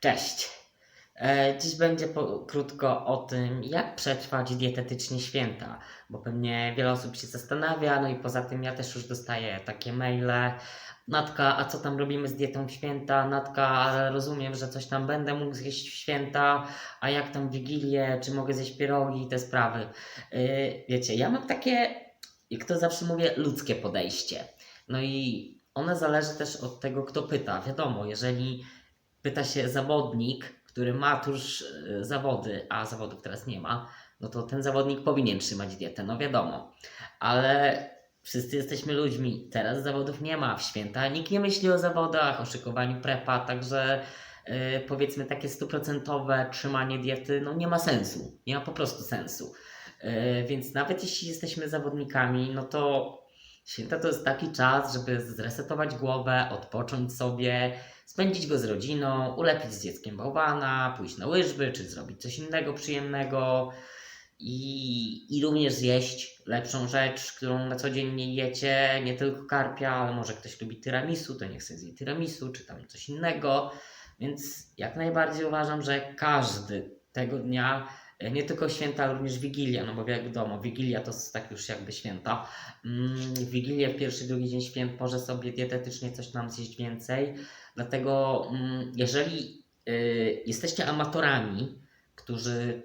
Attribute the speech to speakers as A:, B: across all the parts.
A: Cześć. E, Dziś będzie po, krótko o tym, jak przetrwać dietetycznie święta, bo pewnie wiele osób się zastanawia, no i poza tym ja też już dostaję takie maile. Natka, a co tam robimy z dietą święta? Natka, rozumiem, że coś tam będę mógł zjeść w święta, a jak tam Wigilię, czy mogę zjeść pierogi i te sprawy. E, Wiecie, ja mam takie, jak to zawsze mówię, ludzkie podejście. No i one zależy też od tego, kto pyta. Wiadomo, jeżeli pyta się zawodnik, który ma tuż e, zawody, a zawodów teraz nie ma, no to ten zawodnik powinien trzymać dietę, no wiadomo. Ale wszyscy jesteśmy ludźmi, teraz zawodów nie ma, w święta nikt nie myśli o zawodach, o szykowaniu prepa, także e, powiedzmy takie stuprocentowe trzymanie diety, no nie ma sensu, nie ma po prostu sensu. E, więc nawet jeśli jesteśmy zawodnikami, no to święta to jest taki czas, żeby zresetować głowę, odpocząć sobie, spędzić go z rodziną, ulepić z dzieckiem bałwana, pójść na łyżwy, czy zrobić coś innego przyjemnego i, i również zjeść lepszą rzecz, którą na co dzień nie jecie, nie tylko karpia, ale może ktoś lubi tiramisu, to niech sobie zje tiramisu, czy tam coś innego. Więc jak najbardziej uważam, że każdy tego dnia, nie tylko święta, ale również Wigilia, no bo wiadomo, Wigilia to jest tak już jakby święta. Mm, Wigilię, pierwszy, drugi dzień świąt może sobie dietetycznie coś nam zjeść więcej. Dlatego mm, jeżeli y, jesteście amatorami, którzy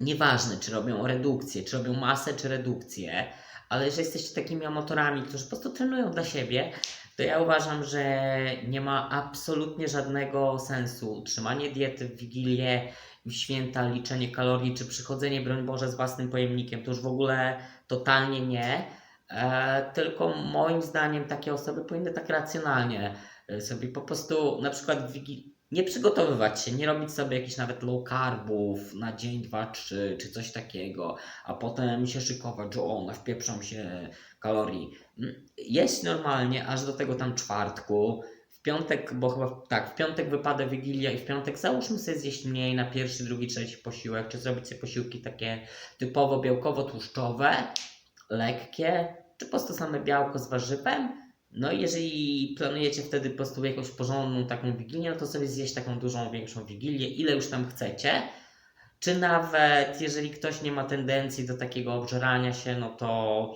A: nieważne czy robią redukcję, czy robią masę, czy redukcję, ale jeżeli jesteście takimi amatorami, którzy po prostu trenują dla siebie, to ja uważam, że nie ma absolutnie żadnego sensu utrzymanie diety w Wigilię, w święta, liczenie kalorii, czy przychodzenie, broń Boże, z własnym pojemnikiem. To już w ogóle totalnie nie. E, tylko moim zdaniem takie osoby powinny tak racjonalnie e, sobie po prostu na przykład w Wigi- nie przygotowywać się, nie robić sobie jakichś nawet low carbów na dzień, dwa, trzy, czy coś takiego, a potem się szykować, że o, nawpieprzam się kalorii. Mm, Jeść normalnie, aż do tego tam czwartku. W piątek, bo chyba tak, w piątek wypada Wigilia i w piątek załóżmy sobie zjeść mniej na pierwszy, drugi, trzeci posiłek, czy zrobić sobie posiłki takie typowo białkowo-tłuszczowe, lekkie, czy po prostu same białko z warzywem. No i jeżeli planujecie wtedy po prostu jakąś porządną taką wigilię, no to sobie zjeść taką dużą, większą wigilię, ile już tam chcecie. Czy nawet jeżeli ktoś nie ma tendencji do takiego obżerania się, no to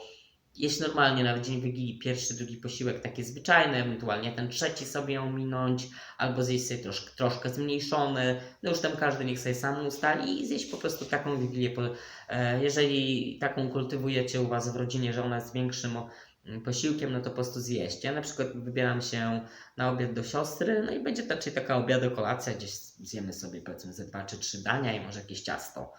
A: jeść normalnie nawet dzień Wigilii, pierwszy, drugi posiłek takie zwyczajne, ewentualnie ten trzeci sobie ominąć, albo zjeść sobie trosz, troszkę zmniejszony, no już tam każdy niech sobie sam ustali i zjeść po prostu taką Wigilię. E, jeżeli taką kultywujecie u Was w rodzinie, że ona jest większym posiłkiem, no to po prostu zjeść. Ja na przykład wybieram się na obiad do siostry, no i będzie to raczej taka obiado kolacja, gdzieś zjemy sobie powiedzmy ze dwa czy trzy dania i może jakieś ciasto.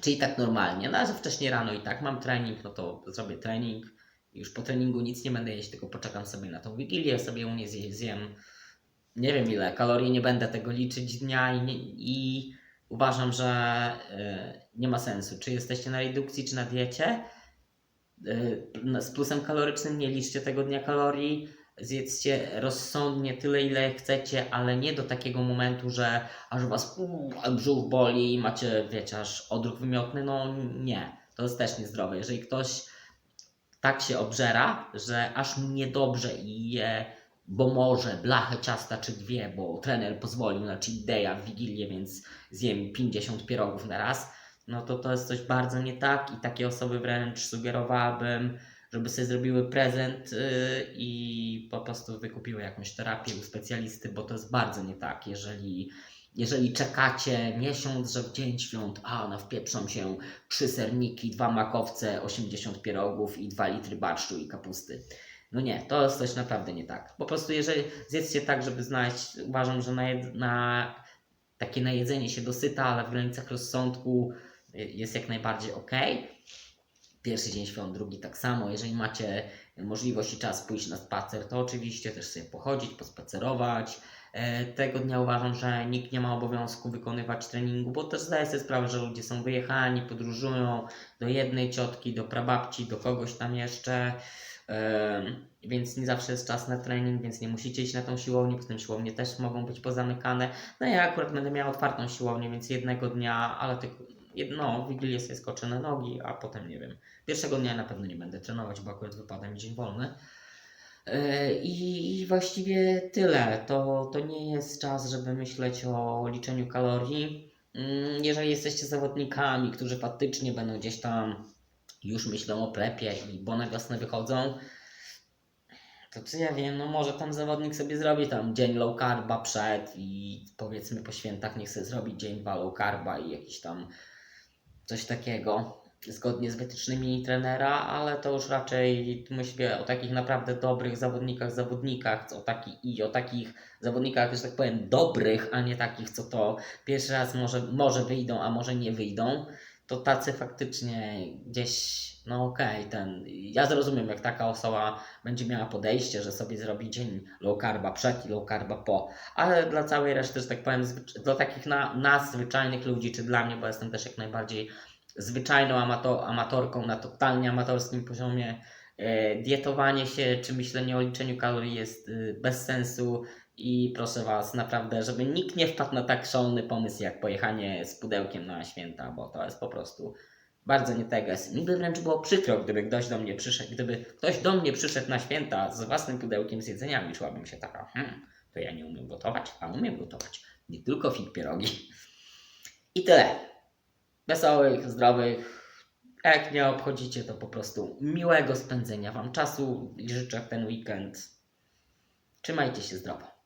A: Czyli tak normalnie, no a wcześniej rano i tak mam trening, no to zrobię trening. Już po treningu nic nie będę jeść, tylko poczekam sobie na tą wigilię, sobie u mnie zje, zjem nie wiem ile kalorii, nie będę tego liczyć dnia i, nie, i uważam, że y, nie ma sensu. Czy jesteście na redukcji, czy na diecie, z plusem kalorycznym nie liczcie tego dnia kalorii, zjedzcie rozsądnie tyle, ile chcecie, ale nie do takiego momentu, że aż was brzuch boli i macie, wiecie, aż odruch wymiotny, no nie, to jest też niezdrowe. Jeżeli ktoś tak się obżera, że aż mu niedobrze i je, bo może blachę ciasta czy dwie, bo trener pozwolił na cheat w Wigilię, więc zjem 50 pierogów na raz, no to to jest coś bardzo nie tak i takie osoby wręcz sugerowałabym, żeby sobie zrobiły prezent yy, i po prostu wykupiły jakąś terapię u specjalisty, bo to jest bardzo nie tak, jeżeli jeżeli czekacie miesiąc, że w dzień świąt, a na wpieprzą się trzy serniki, dwa makowce, 80 pierogów i 2 litry barszczu i kapusty. No nie, to jest coś naprawdę nie tak. Po prostu jeżeli zjedzcie tak, żeby znaleźć, uważam, że na, na takie najedzenie się dosyta, ale w granicach rozsądku y, jest jak najbardziej ok. Pierwszy dzień świąt, drugi tak samo. Jeżeli macie możliwość i czas pójść na spacer, to oczywiście też sobie pochodzić, pospacerować. E, Tego dnia uważam, że nikt nie ma obowiązku wykonywać treningu, bo też zdaję sobie sprawę, że ludzie są wyjechani, podróżują do jednej ciotki, do prababci, do kogoś tam jeszcze. Em, Więc nie zawsze jest czas na trening, więc nie musicie iść na tą siłownię, poza tym siłownie też mogą być pozamykane. No ja akurat będę miał otwartą siłownię, więc jednego dnia, ale tylko jedno, w Wigilię sobie skoczę na nogi, a potem nie wiem. Pierwszego dnia na pewno nie będę trenować, bo akurat wypada mi dzień wolny. I, I właściwie tyle. To, to nie jest czas, żeby myśleć o liczeniu kalorii. Mm, Jeżeli jesteście zawodnikami, którzy faktycznie będą gdzieś tam już myślą o prepie i bo na wiosnę wychodzą, to co ja wiem, no może tam zawodnik sobie zrobi tam dzień low carba przed i powiedzmy po świętach niech sobie zrobi dzień dwa low carba i jakiś tam coś takiego zgodnie z wytycznymi trenera, ale to już raczej myślę o takich naprawdę dobrych zawodnikach, zawodnikach, o taki, i o takich zawodnikach, że tak powiem, dobrych, a nie takich, co to pierwszy raz może, może wyjdą, a może nie wyjdą, to tacy faktycznie gdzieś, no okej, ten, ja zrozumiem, jak taka osoba będzie miała podejście, że sobie zrobi dzień low carba przed i low carba po, ale dla całej reszty, że tak powiem, dla takich na, nas, zwyczajnych ludzi, czy dla mnie, bo jestem też jak najbardziej zwyczajną amato, amatorką na totalnie amatorskim poziomie, e, dietowanie się czy myślenie o liczeniu kalorii jest y, bez sensu i proszę Was naprawdę, żeby nikt nie wpadł na tak szalony pomysł jak pojechanie z pudełkiem na święta, bo to jest po prostu bardzo nie teges. Mi by wręcz było przykro, gdyby ktoś do mnie przyszedł, gdyby ktoś do mnie przyszedł na święta z własnym pudełkiem z jedzeniami, czułabym się taka, hmm, to ja nie umiem gotować, a umiem gotować. Nie tylko fig pierogi. I tyle. Wesołych, zdrowych. Jak nie obchodzicie, to po prostu miłego spędzenia Wam czasu życzę ten weekend. Trzymajcie się zdrowo.